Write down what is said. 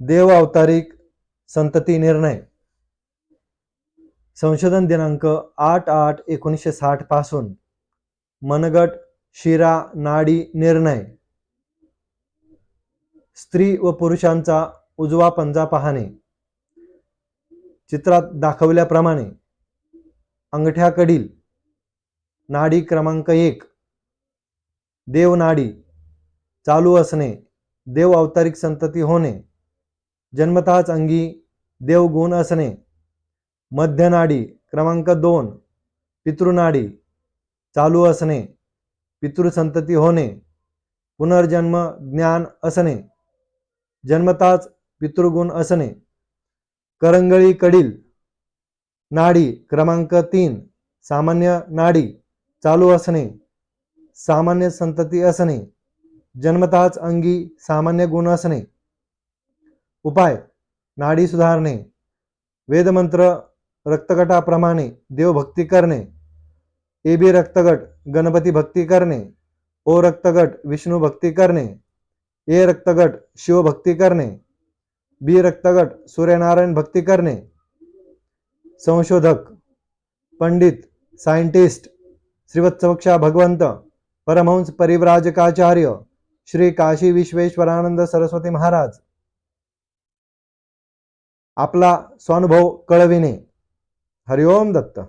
देव अवतारिक संतती निर्णय. संशोधन दिनांक आठ आठ एकोणीसशे साठपासून मनगट शिरा नाडी निर्णय. स्त्री व पुरुषांचा उजवा पंजा पाहणे. चित्रात दाखवल्याप्रमाणे अंगठ्याकडील नाडी क्रमांक एक देवनाडी चालू असणे देव अवतारिक संतती होणे. जन्मताच अंगी देवगुण असणे. मध्यनाडी क्रमांक दोन पितृनाडी चालू असणे. पितृसंतती होणे. पुनर्जन्म ज्ञान असणे. जन्मताच पितृगुण असणे. करंगळीकडील नाडी क्रमांक तीन सामान्य नाडी चालू असणे. सामान्य संतती असणे. जन्मताच अंगी सामान्य गुण असणे. उपाय नाडी सुधारणे वेदमंत्र रक्तगटाप्रमाणे देवभक्ती करणे ए बी रक्तगट गणपती भक्ती करणे ओ रक्तगट विष्णू भक्ती करणे ए रक्तगट शिवभक्ती करणे बी रक्तगट सूर्यनारायण भक्ती करणे. संशोधक पंडित सायंटिस्ट श्रीवत्सवक्षा भगवंत परमहंस परिव्राजकाचार्य श्री काशी विश्वेश्वरानंद सरस्वती महाराज. आपला स्वानुभव कळविणे. हरिओम दत्त.